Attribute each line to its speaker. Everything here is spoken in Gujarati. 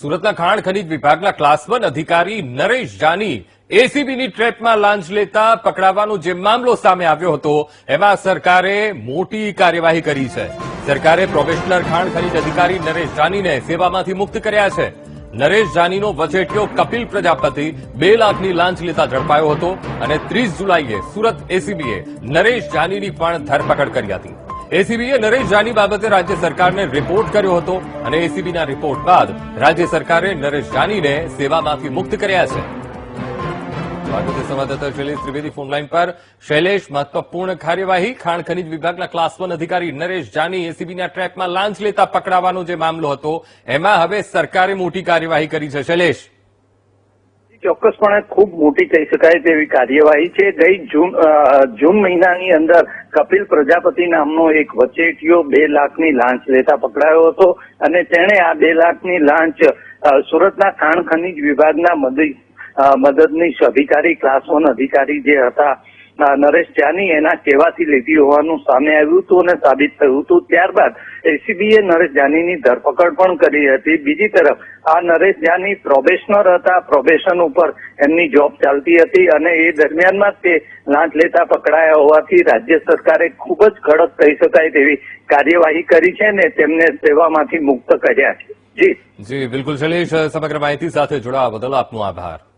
Speaker 1: સુરતના ખાણ ખનીજ વિભાગના ક્લાસ વન અધિકારી નરેશ જાની એસીબીની ટ્રેપમાં લાંચ લેતા પકડાવાનો જે મામલો સામે આવ્યો હતો, એમાં સરકારે મોટી કાર્યવાહી કરી છે. સરકારે પ્રોબેશનર ખાણ ખનીજ અધિકારી નરેશ જાનીને સેવામાંથી મુક્ત કર્યા છે. નરેશ જાનીનો વચેટિયો કપિલ પ્રજાપતિ બે લાખની લાંચ લેતા ઝડપાયો હતો અને ત્રીસ જુલાઈએ સુરત એસીબીએ નરેશ જાનીની પણ ધરપકડ કરી હતી. એસીબીએ નરેશ જાની બાબતે રાજ્ય સરકારને રિપોર્ટ કર્યો હતો અને એસીબીના રિપોર્ટ બાદ રાજ્ય સરકારે નરેશ જાનીને સેવામાંથી મુક્ત કર્યા છે. સંવાદદાતા શૈલેષ ત્રિવેદી ફોનલાઈન પર. શૈલેષ, મહત્વપૂર્ણ કાર્યવાહી ખાણ ખનીજ વિભાગના ક્લાસ વન અધિકારી નરેશ જાની એસીબીના ટ્રેકમાં લાંચ લેતા પકડાવાનો જે મામલો હતો, એમાં હવે સરકારે મોટી કાર્યવાહી કરી છે. શૈલેષ.
Speaker 2: ચોક્કસપણે ખૂબ મોટી કહી શકાય તેવી કાર્યવાહી છે. ગઈ જૂન જૂન મહિનાની અંદર કપિલ પ્રજાપતિ નામનો એક વચેટિયો બે લાખની લાંચ લેતા પકડાયો હતો અને તેણે આ બે લાખની લાંચ સુરતના ખાણ ખનીજ વિભાગના મદદ મદદનીશ અધિકારી, ક્લાસ વન અધિકારી જે હતા નરેશ જાની એના કહેવાથી લીધી હોવાનું સામે આવ્યું હતું અને સાબિત થયું હતું. ત્યારબાદ એસીબીએ નરેશ જાનીની ધરપકડ પણ કરી હતી. બીજી તરફ, આ નરેશ જાની પ્રોબેશનર હતા. પ્રોબેશન ઉપર એમની જોબ ચાલતી હતી અને એ દરમિયાનમાં તે લાંચ લેતા પકડાયા હોવાથી રાજ્ય સરકારે ખૂબ જ કડક કહી શકાય તેવી કાર્યવાહી કરી છે ને તેમને સેવામાંથી મુક્ત કર્યા છે. જી.
Speaker 1: જી, બિલકુલ શૈલેષ, સમગ્ર માહિતી સાથે જોડાવા બદલ આપનો આભાર.